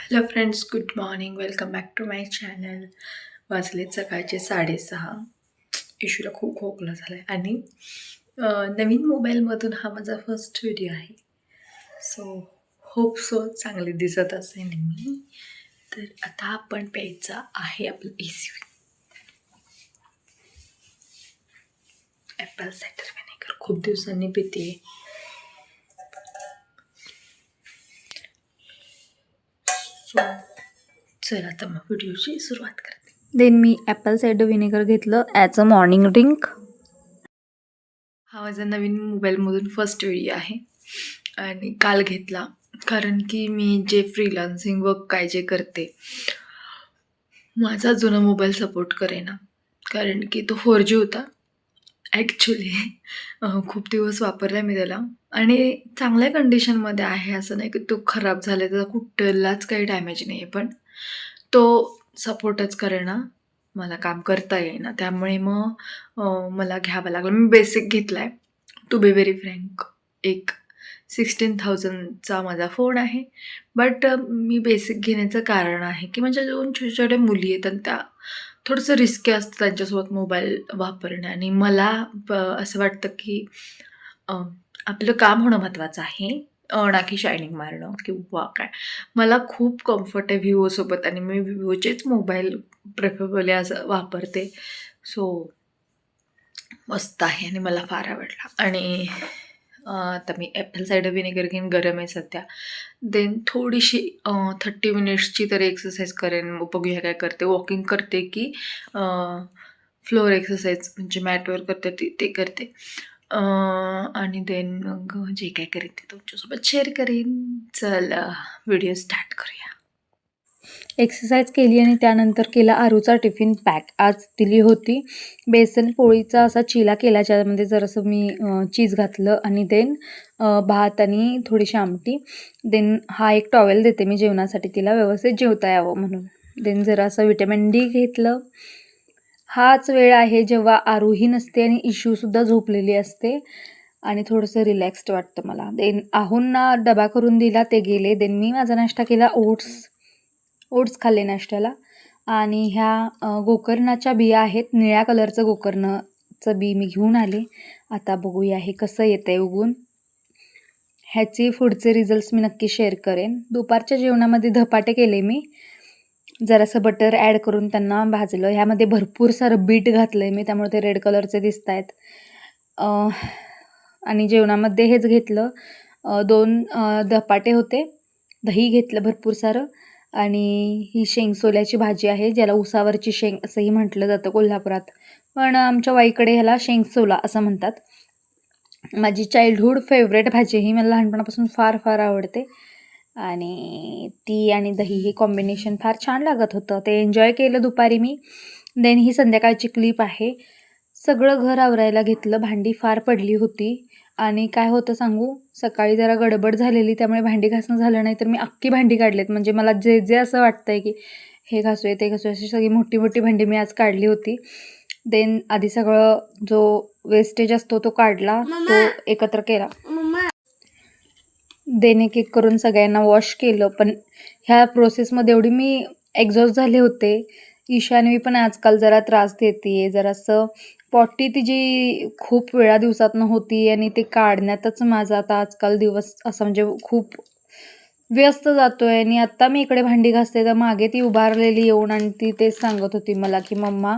Hello friends good morning. Welcome back to my channel. वाजले सकाळचे साडेसहा. इशूला खूप खोकला झाला आहे आणि नवीन मोबाईलमधून हा माझा फर्स्ट व्हिडिओ आहे. सो होप सो चांगले दिसत असेल मी तर आता आपण प्यायचा आहे आपलं A C apple cider vinegar खूप दिवसांनी पिते सो चला आता मग व्हिडिओची सुरुवात करते. देन मी ॲपल सायडर विनेगर घेतलं. ॲज अ मॉर्निंग ड्रिंक हा माझा नवीन मोबाईलमधून फर्स्ट व्हिडिओ आहे. आणि काल घेतला. कारण की मी जे फ्रीलान्सिंग वर्क काय जे करते माझा जुना मोबाईल सपोर्ट करेना. कारण की तो फोर जी होता. ॲक्च्युली खूप दिवस वापरला मी त्याला. आणि चांगल्या कंडिशनमध्ये आहे असं नाही की तो खराब झाला त्याचा कुठलाच काही डॅमेज नाही आहे पण तो सपोर्टच करेना मला काम करता येईना. त्यामुळे मग मला घ्यावं लागलं. मी बेसिक घेतला आहे टू बी व्हेरी फ्रँक एक सिक्स्टीन थाउजंडचा माझा फोन आहे. बट मी बेसिक घेण्याचं कारण आहे की माझ्या दोन छोट्या छोट्या मुली आहेत आणि त्या थोडंसं रिस्की असतं त्यांच्यासोबत मोबाईल वापरणं. आणि मला प असं वाटतं की आपलं काम होणं महत्त्वाचं आहे. ना की शायनिंग मारणं किंवा काय. मला खूप कम्फर्ट आहे विवोसोबत आणि मी विवोचेच मोबाईल प्रेफरेबली असं वापरते. सो मस्त आहे आणि मला फार आवडला. आणि आता मी ॲपल सायडर विनेगर घेईन गरम आहे सध्या. देन थोडीशी थर्टी मिनिट्सची तरी एक्सरसाइज करेन. बघूया काय करते? वॉकिंग करते की फ्लोअर एक्सरसाइज म्हणजे मॅटवर करते ती ते करते. आणि देन मग जे काय करेन ते तुमच्यासोबत शेअर करेन. चल व्हिडिओ स्टार्ट करूया. एक्सरसाइज केली आणि त्यानंतर केला आरूचा टिफिन पॅक आज दिली होती. बेसन पोळीचा असा चिला केला ज्यामध्ये जरासं मी चीज घातलं आणि देन भात आणि थोडीशी आमटी. देन हा एक टॉवेल देते मी जेवणासाठी तिला व्यवस्थित जेवता यावं म्हणून. देन जरासं विटॅमिन डी घेतलं. हाच वेळ आहे जेव्हा आरूही नसते आणि इशूसुद्धा झोपलेली असते आणि थोडंसं रिलॅक्स्ड वाटतं मला. देन आहूंना डबा करून दिला ते गेले. देन मी माझा नाश्ता केला ओट्स. ओट्स खाल्ले नाश्त्याला. आणि ह्या गोकर्णाच्या बिया आहेत. निळ्या कलरचं गोकर्णाचं बी मी घेऊन आले. आता बघूया हे कसं येतं आहे उगून. ह्याचे पुढचे रिझल्ट्स मी नक्की शेअर करेन. दुपारच्या जेवणामध्ये धपाटे केले मी. जरासं बटर ॲड करून त्यांना भाजलं. ह्यामध्ये भरपूर सारं बीट घातलं आहे मी त्यामुळे ते रेड कलरचे दिसत आहेत आणि जेवणामध्ये हेच घेतलं. दोन धपाटे होते. दही घेतलं भरपूर सारं. आणि ही शेंगसोल्याची भाजी आहे ज्याला उसावरची शेंग असंही म्हटलं जातं कोल्हापुरात. पण आमच्या वाईकडे ह्याला शेंगसोला असं म्हणतात. माझी चाइल्डहूड फेवरेट भाजी ही मला लहानपणापासून फार फार आवडते. आणि ती आणि दही हे कॉम्बिनेशन फार छान लागत होतं. ते एन्जॉय केलं दुपारी मी. देन ही संध्याकाळची क्लिप आहे. सगळं घर आवरायला घेतलं भांडी फार पडली होती. आणि काय होतं सांगू? सकाळी जरा गडबड झालेली त्यामुळे भांडी घासणं झालं नाही तर मी अख्खी भांडी काढलेत. म्हणजे मला जे जे असं वाटतं आहे की हे घासूया ते घासूया अशी सगळी मोठी मोठी भांडी मी आज काढली होती. देन आधी सगळं जो वेस्टेज असतो तो काढला तो एकत्र केला. देन एक एक करून सगळ्यांना वॉश केलं. पण ह्या प्रोसेसमध्ये एवढी मी एक्झॉस्ट झाले होते. ईशान्वी पण आजकाल जरा त्रास देते जरासं पॉटी तिची खूप वेळा दिवसातनं होती आणि ते काढण्यातच माझा आता आजकाल दिवस असा म्हणजे खूप व्यस्त जातो आहे आणि आत्ता मी इकडे भांडी घासते तर मागे ती उभारलेली येऊन आणि ती तेच सांगत होती मला की मम्मा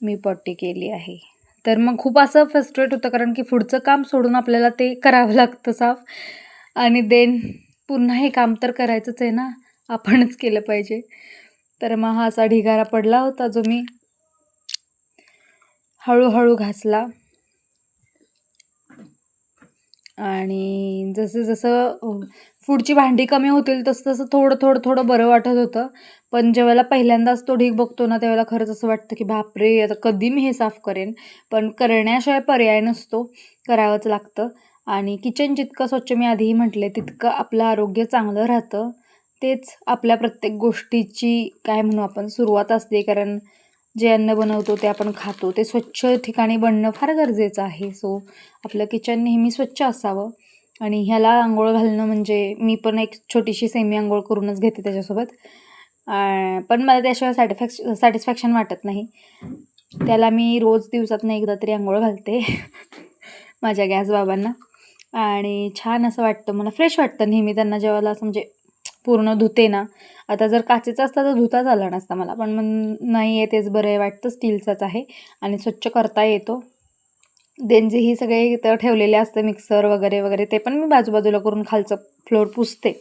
मी पॉटी केली आहे. तर मग खूप असं फ्रस्ट्रेट होतं कारण की पुढचं काम सोडून आपल्याला ते करावं लागतं साफ. आणि देन पुन्हा हे काम तर करायचंच आहे ना आपणच केलं पाहिजे. तर मग हा असा ढिगारा पडला होता जो मी हळूहळू घासला. आणि जसं जसं पुढची भांडी कमी होतील तसं तसं थोडं थोडं थोडं बरं वाटत होतं. पण जेव्हा पहिल्यांदाच तो ढीग बघतो ना त्यावेळेला खरंच असं वाटतं की बापरे आता कधी मी हे साफ करेन? पण करण्याशिवाय पर्याय नसतो करावंच लागतं. आणि किचन जितकं स्वच्छ मी आधीही म्हटले तितकं आपलं आरोग्य चांगलं राहतं. तेच आपल्या प्रत्येक गोष्टीची काय म्हणू आपण सुरुवात असते. कारण जे अन्न बनवतो ते आपण खातो ते स्वच्छ ठिकाणी बनणं फार गरजेचं आहे. सो आपलं किचन नेहमी स्वच्छ असावं. आणि ह्याला आंघोळ घालणं म्हणजे मी पण एक छोटीशी सेमी आंघोळ करूनच घेते त्याच्यासोबत. पण मला त्याशिवाय सॅटिफॅक्श सॅटिस्फॅक्शन वाटत नाही. त्याला मी रोज दिवसातनं एकदा तरी आंघोळ घालते माझ्या गॅस बाबांना. आणि छान असं वाटतं मला फ्रेश वाटतं नेहमी त्यांना जेवायला असं म्हणजे पूर्ण धुते ना. आता जर काचेचा असता तर धुताच आला नसता मला. पण मग नाही आहे तेच बरं आहे वाटतं स्टीलचाच आहे. आणि स्वच्छ करता येतो. देन जे ही सगळे इथं ठेवलेले असते मिक्सर वगैरे वगैरे ते पण मी बाजूबाजूला करून खालचं फ्लोर पुसते.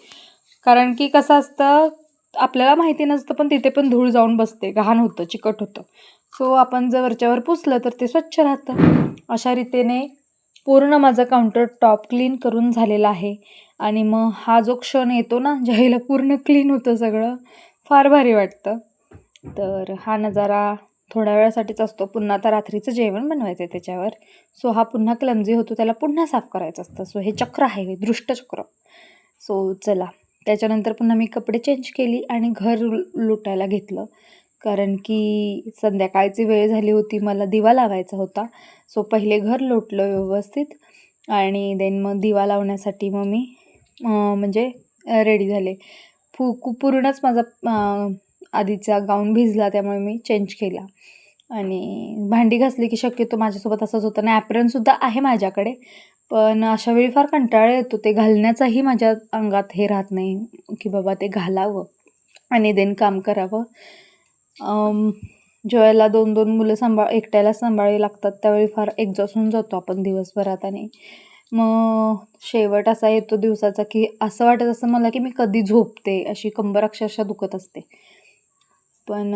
कारण की कसं असतं आपल्याला माहिती नसतं पण तिथे पण धूळ जाऊन बसते. घाण होतं चिकट होतं. सो आपण जर वरच्यावर पुसलं तर ते स्वच्छ राहतं. अशा रीतीने पूर्ण माझं काउंटर टॉप क्लीन करून झालेला आहे. आणि मग हा जो क्षण येतो ना ज्यावेळेला पूर्ण क्लीन होतं सगळं फार भारी वाटतं. तर हा नजारा थोड्या वेळासाठीच असतो. पुन्हा आता रात्रीचं जेवण बनवायचं आहे त्याच्यावर. सो हा पुन्हा क्लमझी होतो. त्याला पुन्हा साफ करायचं असतं. सो हे चक्र आहे हे दृष्टचक्र सो चला. त्याच्यानंतर पुन्हा मी कपडे चेंज केली आणि घर लु- लुटायला घेतलं. कारण की संध्याकाळची वेळ झाली होती मला दिवा लावायचा होता. सो पहिले घर लोटलं व्यवस्थित आणि देन मग दिवा लावण्यासाठी मग मी म्हणजे रेडी झाले. फू कु- पूर्णच माझा आधीचा गाऊन भिजला त्यामुळे मी चेंज केला. आणि भांडी घासली की शक्यतो माझ्यासोबत असंच होतं. आणि ॲप्रनसुद्धा आहे माझ्याकडे पण अशा वेळी फार कंटाळा येतो. ते घालण्याचाही माझ्या अंगात हे राहत नाही की बाबा ते घालावं आणि देन काम करावं. ज्यावेळेला दोन दोन मुलं सांभाळ एकट्याला सांभाळावी लागतात त्यावेळी फार एक्झॉस्ट होऊन जातो आपण दिवसभरात आणि मग शेवट असा येतो दिवसाचा की असं वाटत असं मला की मी कधी झोपते अशी कंबर अक्षरशः दुखत असते. पण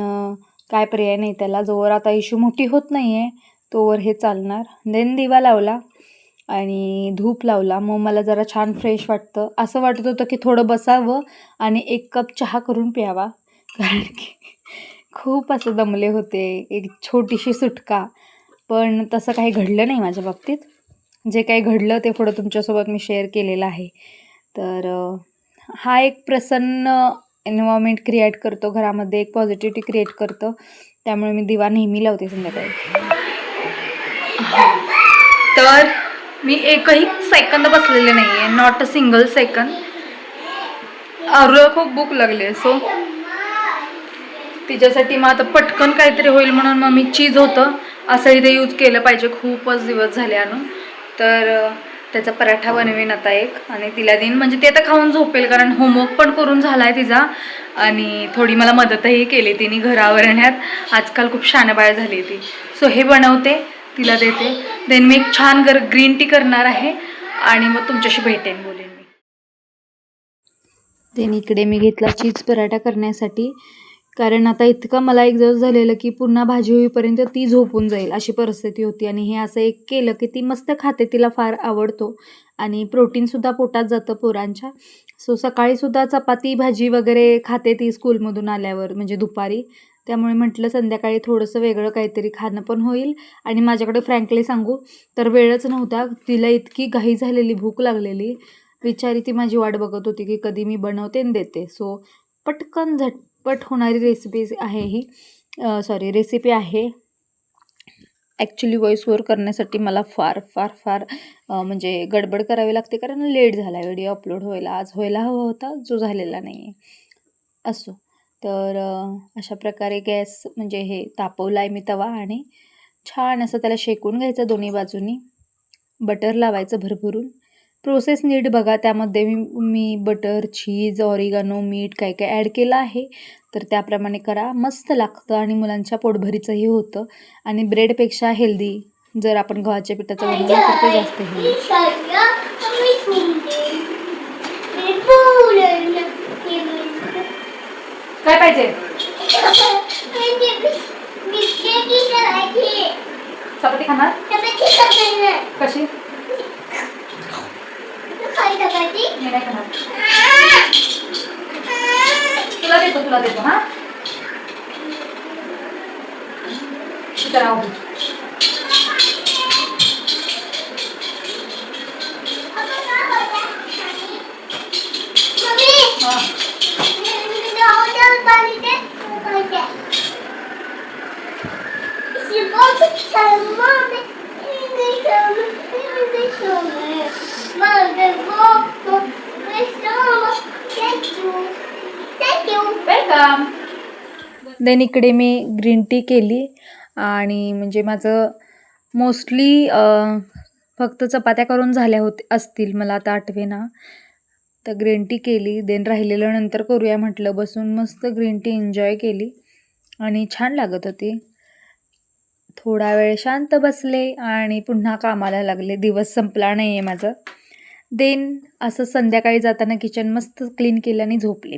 काय पर्याय नाही त्याला जोवर आता इशू मोठी होत नाही आहे तोवर हे चालणार. देन दिवा लावला आणि धूप लावला. मग मला जरा छान फ्रेश वाटतं. असं वाटत होतं की थोडं बसावं आणि एक कप चहा करून प्यावा. कारण की खूप असं दमले होते. एक छोटीशी सुटका. पण तसं काही घडलं नाही माझ्या बाबतीत. जे काही घडलं ते पुढं तुमच्यासोबत मी शेअर केलेलं आहे. तर हा एक प्रसन्न एन्व्हायरमेंट क्रिएट करतो. घरामध्ये एक पॉझिटिव्हिटी क्रिएट करतो. त्यामुळे मी दिवा नेहमी लावते संध्याकाळी. तर मी एकही सेकंद बसलेले नाही आहे नॉट अ सिंगल सेकंद आरूला खूप भूक लागली आहे सो तिच्यासाठी मग आता पटकन काहीतरी होईल म्हणून मग मी चीज होतं. असं इथे यूज केलं पाहिजे. खूपच दिवस झाले आणून. तर त्याचा पराठा बनवेन आता एक. आणि तिला देईन. म्हणजे ते आता खाऊन झोपेल कारण होमवर्क पण करून झाला आहे तिचा. आणि थोडी मला मदतही केली तिने घरावर येण्यात आजकाल खूप शानबाळ झाली ती. सो हे बनवते. तिला देते. देन मी एक छान गर ग्रीन टी करणार आहे. आणि मग तुमच्याशी भेटेन बोलेन मी. देन इकडे मी घेतला चीज पराठा करण्यासाठी. कारण आता इतकं मला एक दिवस झालेलं की पुन्हा भाजी होईपर्यंत ती झोपून जाईल अशी परिस्थिती होती. आणि हे असं एक केलं की ती मस्त खाते तिला फार आवडतो. आणि प्रोटीनसुद्धा पोटात जातं पोरांच्या. सो सकाळीसुद्धा चपाती भाजी वगैरे खाते ती स्कूलमधून आल्यावर म्हणजे दुपारी. त्यामुळे म्हटलं संध्याकाळी थोडंसं वेगळं काहीतरी खाणं पण होईल. आणि माझ्याकडे फ्रँकली सांगू तर वेळच नव्हता. तिला इतकी घाई झालेली भूक लागलेली. विचारी ती माझी वाट बघत होती की कधी मी बनवते आणि देते. सो पटकन झट झटपट होणारी रेसिपी आहे ही. सॉरी रेसिपी आहे. ॲक्च्युली व्हॉईसवर करण्यासाठी मला फार फार फार म्हणजे गडबड करावी लागते कारण लेट झाला व्हिडिओ अपलोड व्हायला आज व्हायला हवा होता जो झालेला नाही आहे असो. तर अशा प्रकारे गॅस म्हणजे हे तापवला आहे मी तवा आणि छान असं त्याला शेकून घ्यायचं दोन्ही बाजूनी. बटर लावायचं भरभरून. प्रोसेस नीट बघा त्यामध्ये मी मी बटर चीज ऑरिगानो मीठ काय काय ॲड केलं आहे. तर त्याप्रमाणे करा. मस्त लागतं आणि मुलांच्या पोटभरीचंही होतं. आणि ब्रेडपेक्षा हेल्दी जर आपण गव्हाच्या पिठाचं बनवलं तर ते जास्त हेल्दी काय पाहिजे? चपाती खाणार. कशी? मी नाही खाणार तुला देतो तुला देतो हा इथं राहू दे. हा. वेलकम देन इकडे मी ग्रीन टी केली आणि म्हणजे माझं मोस्टली फक्त चपात्या करून झाल्या होते असतील मला आता आठवेना तर ग्रीन टी केली देन राहिलेलं नंतर करूया म्हटलं. बसून मस्त ग्रीन टी एन्जॉय केली आणि छान लागत होती. थोडा वेळ शांत बसले आणि पुन्हा कामाला लागले. दिवस संपला नाही आहे माझं. देन असं संध्याकाळी जाताना किचन मस्त क्लीन केलं आणि झोपले.